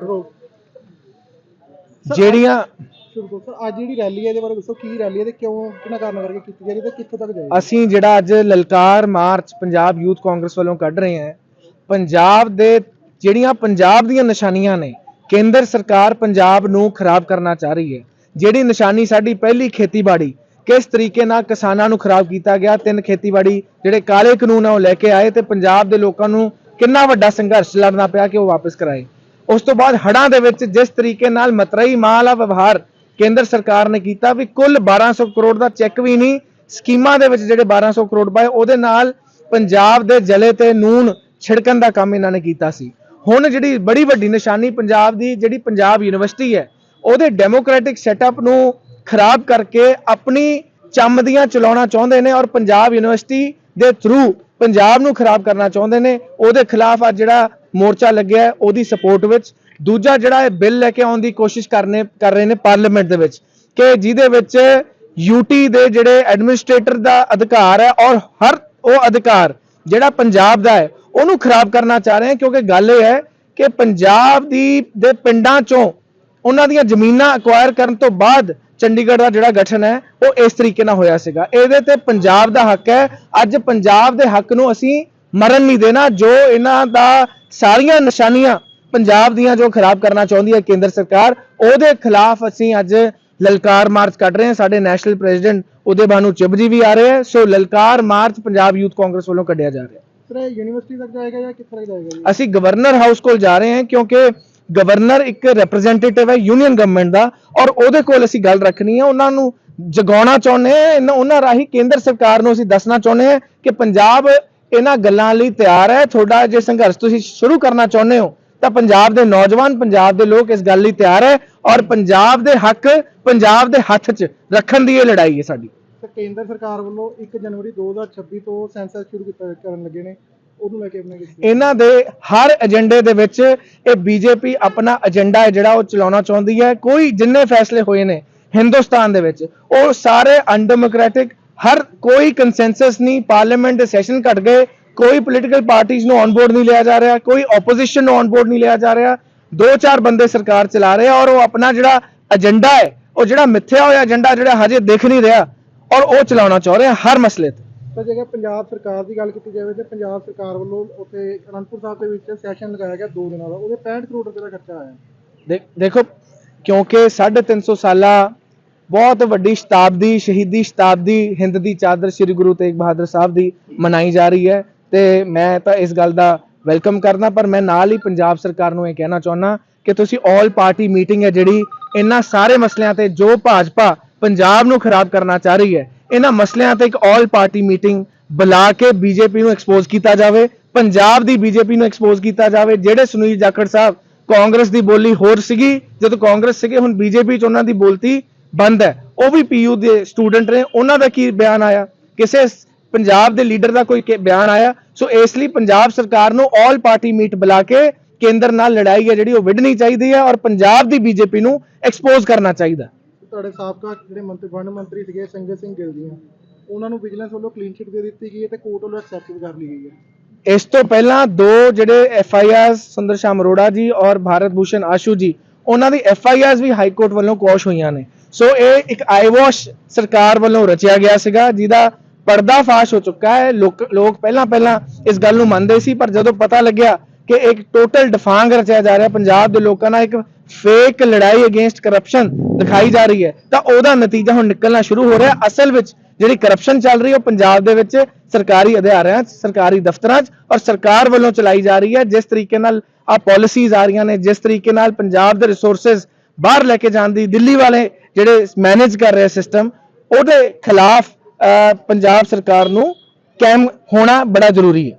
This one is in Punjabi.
ਰੋਕ ਜਿਹੜੀਆਂ ਸ਼ੁਰੂ ਕਰੋ। ਸਰ ਅੱਜ ਜਿਹੜੀ ਰੈਲੀ ਹੈ ਇਹਦੇ ਬਾਰੇ ਦੱਸੋ ਕੀ ਰੈਲੀ ਹੈ ਤੇ ਕਿਉਂ ਕਿਹਨਾਂ ਕਾਰਨ ਕਰਕੇ ਕੀਤੀ ਜਾ ਰਹੀ ਹੈ ਤੇ ਕਿੱਥੋਂ ਤੱਕ ਜਾਏਗੀ? ਅਸੀਂ ਜਿਹੜਾ ਅੱਜ ਲਲਕਾਰ ਮਾਰਚ ਪੰਜਾਬ ਯੂਥ ਕਾਂਗਰਸ ਵੱਲੋਂ ਕੱਢ ਰਹੇ ਹਾਂ ਪੰਜਾਬ ਦੇ ਜਿਹੜੀਆਂ ਪੰਜਾਬ ਦੀਆਂ ਨਿਸ਼ਾਨੀਆਂ ਨੇ ਕੇਂਦਰ ਸਰਕਾਰ ਪੰਜਾਬ ਨੂੰ ਖਰਾਬ ਕਰਨਾ ਚਾਹ ਰਹੀ ਹੈ। ਜਿਹੜੀ ਨਿਸ਼ਾਨੀ ਸਾਡੀ ਪਹਿਲੀ ਖੇਤੀਬਾੜੀ ਕਿਸ ਤਰੀਕੇ ਨਾਲ ਕਿਸਾਨਾਂ ਨੂੰ ਖਰਾਬ ਕੀਤਾ ਗਿਆ ਤਿੰਨ ਖੇਤੀਬਾੜੀ ਜਿਹੜੇ ਕਾਲੇ ਕਾਨੂੰਨ ਆ ਉਹ ਲੈ ਕੇ ਆਏ ਤੇ ਪੰਜਾਬ ਦੇ ਲੋਕਾਂ ਨੂੰ ਕਿੰਨਾ ਵੱਡਾ ਸੰਘਰਸ਼ ਲੜਨਾ ਪਿਆ ਕਿ ਉਹ ਵਾਪਸ ਕਰਾਏ। ਉਸ ਤੋਂ ਬਾਅਦ ਹੜ੍ਹਾਂ ਦੇ ਵਿੱਚ ਜਿਸ ਤਰੀਕੇ ਨਾਲ ਮਤਰਈ ਮਾਲ ਆ ਵਿਵਹਾਰ, ਕੇਂਦਰ ਸਰਕਾਰ ਨੇ ਕੀਤਾ ਵੀ ਕੁੱਲ 1200 ਕਰੋੜ ਦਾ ਚੈੱਕ ਵੀ ਨਹੀਂ, ਸਕੀਮਾਂ ਦੇ ਵਿੱਚ ਜਿਹੜੇ 1200 ਕਰੋੜ ਪਾਏ, ਉਹਦੇ ਨਾਲ ਪੰਜਾਬ ਦੇ ਜਲੇ ਤੇ ਨੂਨ ਛਿੜਕਣ ਦਾ ਕੰਮ ਇਹਨਾਂ ਨੇ ਕੀਤਾ ਸੀ। ਹੁਣ ਜਿਹੜੀ ਬੜੀ ਵੱਡੀ ਨਿਸ਼ਾਨੀ ਪੰਜਾਬ ਦੀ, ਜਿਹੜੀ ਪੰਜਾਬ ਯੂਨੀਵਰਸਿਟੀ ਹੈ, ਉਹਦੇ ਡੈਮੋਕ੍ਰੈਟਿਕ ਸੈਟਅਪ ਨੂੰ ਖਰਾਬ ਕਰਕੇ ਆਪਣੀ ਚੰਮ ਦੀਆਂ ਚਲਾਉਣਾ ਚਾਹੁੰਦੇ ਨੇ ਔਰ ਪੰਜਾਬ ਯੂਨੀਵਰਸਿਟੀ ਦੇ ਥਰੂ ਪੰਜਾਬ ਨੂੰ ਖਰਾਬ ਕਰਨਾ ਚਾਹੁੰਦੇ ਨੇ, ਉਹਦੇ ਖਿਲਾਫ ਅੱਜ ਜਿਹੜਾ ਮੋਰਚਾ ਲੱਗਿਆ ਹੈ, ਉਹਦੀ ਸਪੋਰਟ ਵਿੱਚ। ਦੂਜਾ ਜਿਹੜਾ ਇਹ ਬਿੱਲ ਲੈ ਕੇ ਆਉਣ ਦੀ ਕੋਸ਼ਿਸ਼ ਕਰਨੇ ਕਰ ਰਹੇ ਨੇ ਪਾਰਲੀਮੈਂਟ ਦੇ ਵਿੱਚ ਕਿ ਜਿਹਦੇ ਵਿੱਚ ਯੂਟੀ ਦੇ ਜਿਹੜੇ ਐਡਮਿਨਿਸਟ੍ਰੇਟਰ ਦਾ ਅਧਿਕਾਰ ਹੈ ਔਰ ਹਰ ਉਹ ਅਧਿਕਾਰ ਜਿਹੜਾ ਪੰਜਾਬ ਦਾ ਹੈ ਉਹਨੂੰ ਖਰਾਬ ਕਰਨਾ ਚਾਹ ਰਹੇ ਹੈ ਕਿਉਂਕਿ ਗੱਲ ਇਹ ਹੈ ਕਿ ਪੰਜਾਬ ਦੀ ਦੇ ਪਿੰਡਾਂ ਚੋਂ ਉਹਨਾਂ ਦੀਆਂ ਜ਼ਮੀਨਾਂ ਅਕਵਾਇਰ ਕਰਨ ਤੋਂ ਬਾਅਦ ਚੰਡੀਗੜ੍ਹ ਦਾ ਜਿਹੜਾ ਗਠਨ ਹੈ ਉਹ ਇਸ ਤਰੀਕੇ ਨਾਲ ਹੋਇਆ ਸੀਗਾ। ਇਹਦੇ ਤੇ ਪੰਜਾਬ ਦਾ ਹੱਕ ਹੈ। ਅੱਜ ਪੰਜਾਬ ਦੇ ਹੱਕ ਨੂੰ ਅਸੀਂ ਮਰਨ ਨਹੀਂ ਦੇਣਾ। ਜੋ ਇਹਨਾਂ ਦਾ ਸਾਰੀਆਂ ਨਿਸ਼ਾਨੀਆਂ ਪੰਜਾਬ ਦੀਆਂ ਜੋ ਖਰਾਬ ਕਰਨਾ ਚਾਹੁੰਦੀ ਹੈ ਕੇਂਦਰ ਸਰਕਾਰ ਉਹਦੇ ਖਿਲਾਫ ਅਸੀਂ ਅੱਜ ਲਲਕਾਰ ਮਾਰਚ ਕੱਢ ਰਹੇ ਹਾਂ। ਸਾਡੇ ਨੈਸ਼ਨਲ ਪ੍ਰੈਜ਼ੀਡੈਂਟ ਉਦੇ ਬਾਨੂ ਚਿਬ ਜੀ ਵੀ ਆ ਰਹੇ ਹੈ। So Lalkar march Punjab youth Congress ਵੱਲੋਂ ਕੱਢਿਆ ਜਾ ਰਿਹਾ ਹੈ। ਸਰ ਇਹ ਯੂਨੀਵਰਸਿਟੀ ਤੱਕ ਜਾਏਗਾ ਜਾਂ ਕਿੱਥੇ ਜਾਏਗਾ ਅਸੀਂ ਗਵਰਨਰ ਹਾਊਸ ਕੋਲ ਜਾ ਰਹੇ ਹਾਂ ਕਿਉਂਕਿ ਗਵਰਨਰ ਇੱਕ ਰਿਪਰੈਜ਼ੈਂਟੇਟਿਵ ਹੈ ਯੂਨੀਅਨ ਗਵਰਨਮੈਂਟ ਦਾ ਔਰ ਉਹਦੇ ਕੋਲ ਅਸੀਂ ਗੱਲ ਰੱਖਣੀ ਹੈ। ਉਹਨਾਂ ਨੂੰ ਜਗਾਉਣਾ ਚਾਹੁੰਦੇ ਹਾਂ। ਇਹਨਾਂ- ਉਹਨਾਂ ਰਾਹੀਂ ਕੇਂਦਰ ਸਰਕਾਰ ਨੂੰ ਅਸੀਂ ਦੱਸਣਾ ਚਾਹੁੰਦੇ ਹਾਂ ਕਿ ਪੰਜਾਬ ਇਹਨਾਂ ਗੱਲਾਂ ਲਈ ਤਿਆਰ ਹੈ। ਤੁਹਾਡਾ ਜੇ ਸੰਘਰਸ਼ ਤੁਸੀਂ ਸ਼ੁਰੂ ਕਰਨਾ ਚਾਹੁੰਦੇ ਹੋ ਤਾਂ ਪੰਜਾਬ ਦੇ ਨੌਜਵਾਨ ਪੰਜਾਬ ਦੇ ਲੋਕ ਇਸ ਗੱਲ ਲਈ ਤਿਆਰ ਹੈ ਔਰ ਪੰਜਾਬ ਦੇ ਹੱਕ ਪੰਜਾਬ ਦੇ ਹੱਥ 'ਚ ਰੱਖਣ ਦੀ ਇਹ ਲੜਾਈ ਹੈ ਸਾਡੀ। ਤੇ ਕੇਂਦਰ ਸਰਕਾਰ ਵੱਲੋਂ 1 ਜਨਵਰੀ 2026 ਤੋਂ ਸੈਂਸਸ ਸ਼ੁਰੂ ਕੀਤਾ ਕਰਨ ਲੱਗੇ ਨੇ। ਉਹਨੂੰ ਲੈ ਕੇ ਆਪਣੇ ਇਹਨਾਂ ਦੇ ਹਰ ਏਜੰਡੇ ਦੇ ਵਿੱਚ ਇਹ ਬੀਜੇਪੀ ਆਪਣਾ ਏਜੰਡਾ ਹੈ ਜਿਹੜਾ ਉਹ ਚਲਾਉਣਾ ਚਾਹੁੰਦੀ ਹੈ। ਕੋਈ ਜਿੰਨੇ ਫੈਸਲੇ ਹੋਏ ਨੇ ਹਿੰਦੁਸਤਾਨ ਦੇ ਵਿੱਚ ਉਹ ਸਾਰੇ ਅਨਡੈਮੋਕ੍ਰੈਟਿਕ ਹਰ ਕੋਈ ਕੰਸੈਂਸਸ ਨਹੀਂ ਪਾਰਲੀਮੈਂਟ ਦੇ ਸੈਸ਼ਨ ਘਟ ਗਏ ਕੋਈ ਪੋਲੀਟੀਕਲ ਪਾਰਟੀਆਂ ਨੂੰ ਔਨ ਬੋਰਡ ਨਹੀਂ ਲਿਆ ਜਾ ਰਿਹਾ ਕੋਈ ਆਪੋਜੀਸ਼ਨ ਨੂੰ ਔਨ ਬੋਰਡ ਨਹੀਂ ਲਿਆ ਜਾ ਰਿਹਾ ਦੋ ਚਾਰ ਬੰਦੇ ਸਰਕਾਰ ਚਲਾ ਰਹੇ ਔਰ ਉਹ ਆਪਣਾ ਜਿਹੜਾ ਏਜੰਡਾ ਹੈ ਉਹ ਜਿਹੜਾ ਮਿੱਥਿਆ ਹੋਇਆ ਏਜੰਡਾ ਜਿਹੜਾ ਹਜੇ ਦਿਖ ਨਹੀਂ ਰਿਹਾ ਔਰ ਉਹ ਚਲਾਉਣਾ ਚਾਹ ਰਹੇ ਹਰ ਮਸਲੇ ਤੇ। ਤਾਂ ਜੇਕਰ ਪੰਜਾਬ ਸਰਕਾਰ ਦੀ ਗੱਲ ਕੀਤੀ ਜਾਵੇ ਤੇ ਪੰਜਾਬ ਸਰਕਾਰ ਵੱਲੋਂ ਉੱਥੇ ਅਨੰਦਪੁਰ ਸਾਹਿਬ ਦੇ ਵਿੱਚ ਸੈਸ਼ਨ ਲਗਾਇਆ ਗਿਆ 2 ਦਿਨਾਂ ਦਾ ਉਹਦੇ 65 ਕਰੋੜ ਰੁਪਏ ਦਾ ਖਰਚਾ ਆਇਆ। ਦੇ- ਦੇਖੋ ਕਿਉਂਕਿ 350 ਸਾਲਾ ਬਹੁਤ ਵੱਡੀ ਸ਼ਤਾਬਦੀ, ਸ਼ਹੀਦੀ ਸ਼ਤਾਬਦੀ ਹਿੰਦ ਦੀ ਚਾਦਰ ਸ੍ਰੀ ਗੁਰੂ ਤੇਗ ਬਹਾਦਰ ਸਾਹਿਬ ਦੀ ਮਨਾਈ ਜਾ ਰਹੀ ਹੈ ਤੇ ਮੈਂ ਤਾਂ ਇਸ ਗੱਲ ਦਾ ਵੈਲਕਮ ਕਰਦਾ, ਪਰ ਮੈਂ ਨਾਲ ਹੀ ਪੰਜਾਬ ਸਰਕਾਰ ਨੂੰ ਇਹ ਕਹਿਣਾ ਚਾਹੁੰਦਾ ਕਿ ਤੁਸੀਂ ਆਲ ਪਾਰਟੀ ਮੀਟਿੰਗ ਹੈ ਜਿਹੜੀ, ਇਹਨਾਂ ਸਾਰੇ ਮਸਲਿਆਂ ਤੇ ਜੋ ਭਾਜਪਾ ਪੰਜਾਬ ਨੂੰ ਖਰਾਬ ਕਰਨਾ ਚਾਹ ਰਹੀ ਹੈ, ਇਹਨਾਂ ਮਸਲਿਆਂ ਤੇ ਇੱਕ ਆਲ ਪਾਰਟੀ ਮੀਟਿੰਗ ਬੁਲਾ ਕੇ ਬੀਜੇਪੀ ਨੂੰ ਐਕਸਪੋਜ਼ ਕੀਤਾ ਜਾਵੇ, ਪੰਜਾਬ ਦੀ ਬੀਜੇਪੀ ਨੂੰ ਐਕਸਪੋਜ਼ ਕੀਤਾ ਜਾਵੇ, ਜਿਹੜੇ ਸੁਨੀਲ ਜਾਖੜ ਸਾਹਿਬ ਕਾਂਗਰਸ ਦੀ ਬੋਲੀ ਹੋਰ ਸੀਗੀ, ਜਦੋਂ ਕਾਂਗਰਸ ਸੀਗੇ, ਹੁਣ ਬੀਜੇਪੀ ਚ ਉਹਨਾਂ ਦੀ ਬੋਲਤੀ ਬੰਦ ਹੈ। ਉਹ ਵੀ ਪੀਯੂ ਦੇ ਸਟੂਡੈਂਟ ਨੇ। ਉਹਨਾਂ ਦਾ ਕੀ ਬਿਆਨ ਆਇਆ? ਕਿਸੇ ਪੰਜਾਬ ਦੇ ਲੀਡਰ ਦਾ ਕੋਈ ਬਿਆਨ ਆਇਆ? ਸੋ ਇਸ ਲਈ ਪੰਜਾਬ ਸਰਕਾਰ ਨੂੰ ਆਲ ਪਾਰਟੀ ਮੀਟ ਬੁਲਾ ਕੇ ਕੇਂਦਰ ਨਾਲ ਲੜਾਈ ਹੈ ਜਿਹੜੀ ਉਹ ਵਿੜਨੀ ਚਾਹੀਦੀ ਹੈ ਔਰ ਪੰਜਾਬ ਦੀ ਬੀਜੇਪੀ ਨੂੰ ਐਕਸਪੋਜ਼ ਕਰਨਾ ਚਾਹੀਦਾ ਤੁਹਾਡੇ ਸਾਬਕਾ ਜਿਹੜੇ ਮੰਤਰੀ ਵਨ ਮੰਤਰੀ ਸੀਗੇ ਸੰਗਤ ਸਿੰਘ ਗਿੱਲ ਦੀਆਂ ਉਹਨਾਂ ਨੂੰ ਵਿਜੀਲੈਂਸ ਵੱਲੋਂ ਕਲੀਨ ਚਿੱਟ ਦੇ ਦਿੱਤੀ ਗਈ ਹੈ ਤੇ ਕੋਰਟ ਵੱਲੋਂ ਐਕਸੈਪਟ ਕਰ ਲਈ ਗਈ ਹੈ। ਇਸ ਤੋਂ ਪਹਿਲਾਂ ਦੋ ਜਿਹੜੇ ਐਫ ਆਈ ਆਰ ਸੁੰਦਰ ਸ਼ਾਮ ਅਰੋੜਾ ਜੀ ਔਰ ਭਾਰਤ ਭੂਸ਼ਣ ਆਸ਼ੂ ਜੀ ਉਹਨਾਂ ਦੀ ਐਫ ਆਈ ਆਰਸ ਵੀ ਹਾਈ ਕੋਰਟ ਵੱਲੋਂ ਕੁਐਸ਼ ਹੋਈਆਂ ਨੇ। ਸੋ ਇਹ ਇੱਕ ਆਈਵਾਸ਼ ਸਰਕਾਰ ਵੱਲੋਂ ਰਚਿਆ ਗਿਆ ਸੀਗਾ, ਜਿਹਦਾ ਪਰਦਾ ਫਾਸ਼ ਹੋ ਚੁੱਕਾ ਹੈ। ਲੋਕ ਲੋਕ ਪਹਿਲਾਂ ਪਹਿਲਾਂ ਇਸ ਗੱਲ ਨੂੰ ਮੰਨਦੇ ਸੀ, ਪਰ ਜਦੋਂ ਪਤਾ ਲੱਗਿਆ ਕਿ ਇੱਕ ਟੋਟਲ ਡਿਫਾਂਗ ਰਚਿਆ ਜਾ ਰਿਹਾ, ਪੰਜਾਬ ਦੇ ਲੋਕਾਂ ਨਾਲ ਇੱਕ ਫੇਕ ਲੜਾਈ ਅਗੇਂਸਟ ਕਰਪਸ਼ਨ ਦਿਖਾਈ ਜਾ ਰਹੀ ਹੈ, ਤਾਂ ਉਹਦਾ ਨਤੀਜਾ ਹੁਣ ਨਿਕਲਣਾ ਸ਼ੁਰੂ ਹੋ ਰਿਹਾ। ਅਸਲ ਵਿੱਚ ਜਿਹੜੀ ਕਰਪਸ਼ਨ ਚੱਲ ਰਹੀ ਹੈ, ਉਹ ਪੰਜਾਬ ਦੇ ਵਿੱਚ ਸਰਕਾਰੀ ਅਧਿਕਾਰੀਆਂ 'ਚ, ਸਰਕਾਰੀ ਦਫ਼ਤਰਾਂ 'ਚ ਔਰ ਸਰਕਾਰ ਵੱਲੋਂ ਚਲਾਈ ਜਾ ਰਹੀ ਹੈ। ਜਿਸ ਤਰੀਕੇ ਨਾਲ ਆ ਪਾਲਿਸੀਜ਼ ਆ ਰਹੀਆਂ ਨੇ, ਜਿਸ ਤਰੀਕੇ ਨਾਲ ਪੰਜਾਬ ਦੇ ਰਿਸੋਰਸਸ ਬਾਹਰ ਲੈ ਕੇ ਜਾਣ ਦੀ ਦਿੱਲੀ ਵਾਲੇ ਜਿਹੜੇ ਮੈਨੇਜ ਕਰ ਰਹੇ ਸਿਸਟਮ ਉਹਦੇ ਖਿਲਾਫ ਪੰਜਾਬ ਸਰਕਾਰ ਨੂੰ ਕੈਮ ਹੋਣਾ ਬੜਾ ਜ਼ਰੂਰੀ ਹੈ।